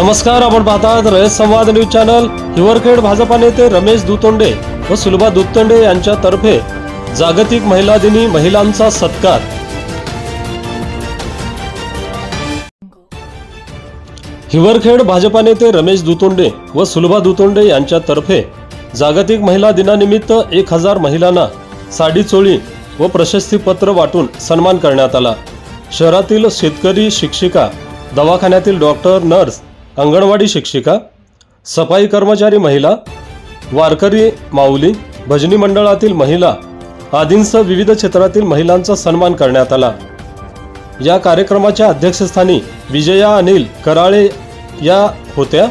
नमस्कार आपण पाहतात रयत संवाद न्यूज चॅनल. हिवरखेड भाजपा नेते रमेश दुतोंडे व सुलभा दुतोंडे यांच्यातर्फे जागतिक महिला दिनी महिलांचा सत्कार. हिवरखेड भाजपा नेते रमेश दुतोंडे व सुलभा दुतोंडे यांच्यातर्फे जागतिक महिला दिनानिमित्त एक हजार महिलांना साडी चोळी व प्रशस्तीपत्र वाटून सन्मान करण्यात आला. शहरातील शेतकरी शिक्षिका दवाखान्यातील डॉक्टर नर्स अंगणवाडी शिक्षिका सफाई कर्मचारी महिला वारकरी माऊली भजनी मंडळातील महिला आदींसह विविध क्षेत्रातील महिलांचा सन्मान करण्यात आला. या कार्यक्रमाच्या अध्यक्षस्थानी विजया अनिल कराळे या होत्या.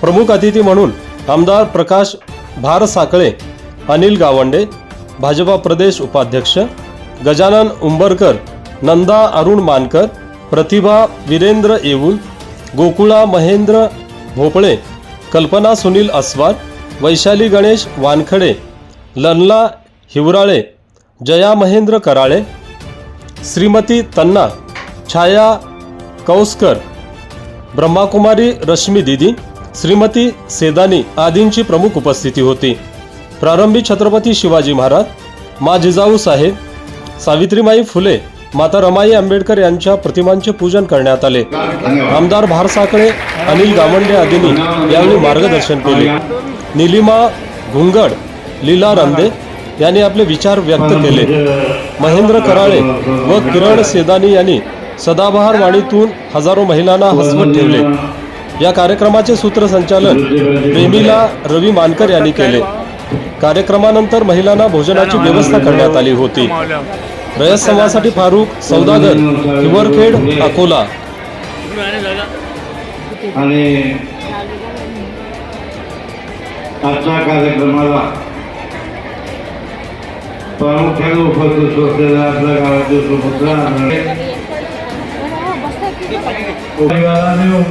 प्रमुख अतिथी म्हणून आमदार प्रकाश भार साकळे अनिल गावंडे भाजपा प्रदेश उपाध्यक्ष गजानन उंबरकर नंदा अरुण मानकर प्रतिभा वीरेंद्र येऊल गोकुळा महेंद्र भोपळे कल्पना सुनील अस्वाद वैशाली गणेश वानखडे लनला हिवराळे जया महेंद्र कराळे श्रीमती तन्ना छाया कौसकर ब्रह्माकुमारी रश्मी दिदी श्रीमती सेदानी आदींची प्रमुख उपस्थिती होती. प्रारंभी छत्रपती शिवाजी महाराज मा जिजाऊ साहेब सावित्रीमाई फुले माता रमाई आंबेडकर यांच्या प्रतिमांचे पूजन करण्यात आले. आमदार भारसाकळे अनिल गावंडे आदींनी यावेळी मार्गदर्शन केले. निलिमा घुंगड लीला रंदे यांनी आपले विचार व्यक्त केले. महेंद्र कराळे व किरण सेदानी यांनी सदाबहार वाणीतून हजारो महिलांना हसवत ठेवले. या कार्यक्रमाचे सूत्रसंचालन प्रेमिला रवी मानकर यांनी केले. कार्यक्रमानंतर महिलांना भोजनाची व्यवस्था करण्यात आली होती. रयत समाजासाठी फारुख सौदागर हिवरखेड अकोला. आणि आजच्या कार्यक्रमाला प्रामुख्याने उपस्थित असलेल्या आपल्या गावाचे सुपुत्र परिवाराने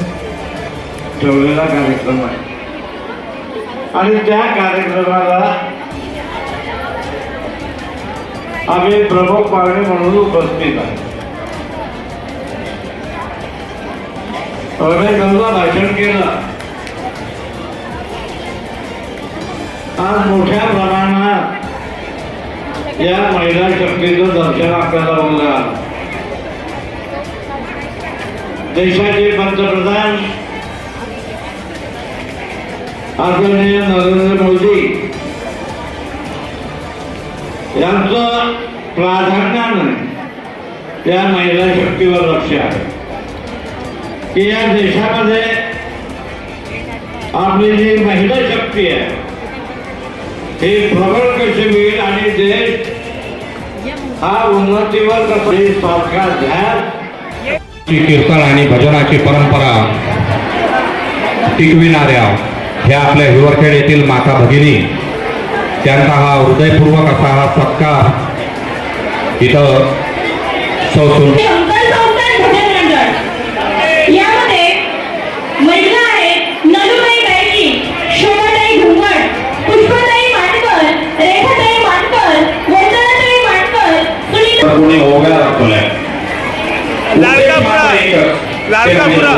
ठेवलेला कार्यक्रम आहे. आणि त्या कार्यक्रमाला आम्ही प्रमुख पाहुणे म्हणून उपस्थित आहे. भाषण केलं. आज मोठ्या प्रमाणात या महिला शक्तीचं दर्शन आपल्याला होणार देशाचे पंतप्रधान आदरणीय नरेंद्र मोदी यांचं प्राधान्यानं या महिला शक्तीवर लक्ष आहे. की या देशामध्ये आपली जी महिला शक्ती आहे हे प्रबळ कशी होईल आणि देश हा उन्नतीवर कसा सरकार घ्या ची कीर्तन आणि भजनाची परंपरा टिकविणाऱ्या ह्या आपल्या हिवरखेड येथील माता भगिनी त्यांचा हा हृदयपूर्वक असा हा सत्कार इथं सौ सुल अंतर संस्थान भजन मंडळ यामध्ये महिला आहेत नलुबाई गायकी शोभाताई घुंगड पुष्पाताई माटकर रेखाताई माटकर वंदनाताई माटकर सुनील कोणी ओव्या दाखवलाय लाडकापुरा. लाडकापुरा.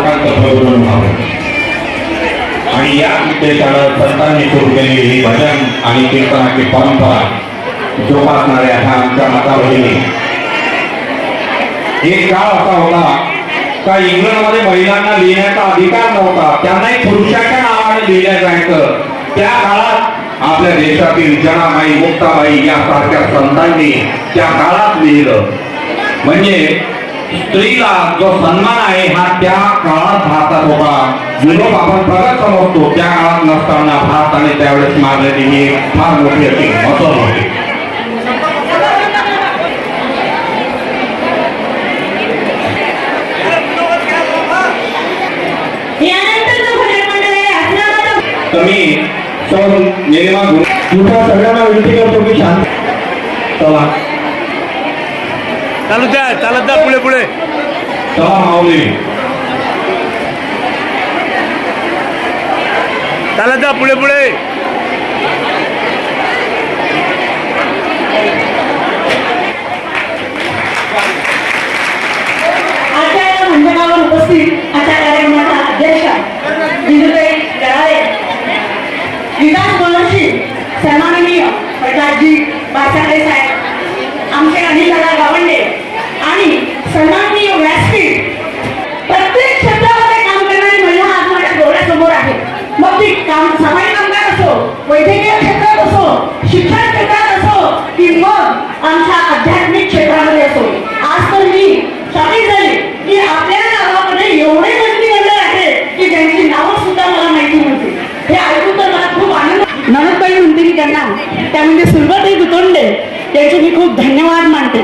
आणि या उद्देशानं संतांनी सुरू केलेली ही भजन आणि कीर्तनाची परंपरा जोपासणाऱ्या ह्या आमच्या माता बहिणी एक काळ असा होता का इंग्लंडमध्ये महिलांना लिहिण्याचा अधिकार नव्हता. त्यांनाही पुरुषाच्या नावाने लिहिल्या जायचं. त्या काळात आपल्या देशातील जनाबाई मुक्ताबाई यासारख्या संतांनी त्या काळात लिहिलं. म्हणजे स्त्रीला जो सन्मान आहे हा त्या काळात भारतात होता. युरोप आपण प्रगत समजतो त्या काळात नसताना भारताने त्यावेळेस मारलेली ही फार मोठी अशी मसळ होती यानंतर जो भजन मंडळ आहे आपल्याला तर मी निलिमा गुरु तुमच्या सगळ्यांना विनंती करतो की शांत चला. चालू द्या चालत द्या पुढे पुढे. चला माऊली. चालत द्या पुढे पुढे. सन्माननीय प्रकाशजी बासाडे साहेब आमचे अनिलदादा गावंडे आणि सन्माननीय व्यासपीठ. प्रत्येक क्षेत्रामध्ये काम करणारी महिला आज माझ्या डोळ्यासमोर आहे. मग ती काम सामाजिक कामगार असो वैद्यकीय त्या म्हणजे सुलभाताई दुतोंडे यांचे मी खूप धन्यवाद मानते.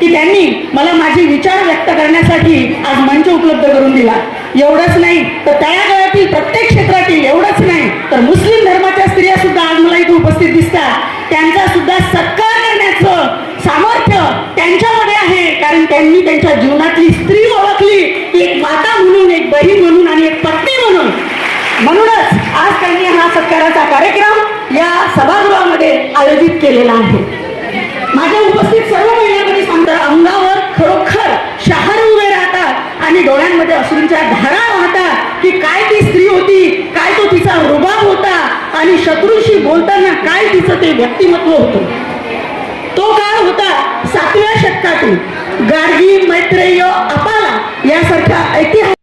की त्यांनी मला माझे विचार व्यक्त करण्यासाठी आज मंच उपलब्ध करून दिला. एवढंच नाही तर तळागाळातील प्रत्येक क्षेत्रातील एवढंच नाही तर मुस्लिम धर्माच्या स्त्रिया सुद्धा आज मला इथे उपस्थित दिसतात. त्यांचा सुद्धा सत्कार करण्याचं सामर्थ्य त्यांच्यामध्ये आहे कारण त्यांनी त्यांच्या जीवनातली स्त्री ओळखली. की एक माता म्हणून एक बहीण म्हणून आणि एक पत्नी म्हणून. म्हणूनच आज त्यांनी हा सत्काराचा कार्यक्रम या सभागृहामध्ये आयोजित केलेला आहे. माझ्या उपस्थित सर्व महिन्यामध्ये समजा अंगावर खरोखर शहर उभे राहतात आणि डोळ्यांमध्ये अश्रूंच्या धारा वाहतात की काय ती स्त्री होती काय तो तिचा रुबाब होता आणि शत्रूशी बोलताना काय तिचं ते व्यक्तिमत्व होतं. तो काळ होता सातव्या शतकातील. गार्गी मैत्रेय अपाला यासारख्या ऐतिहासिक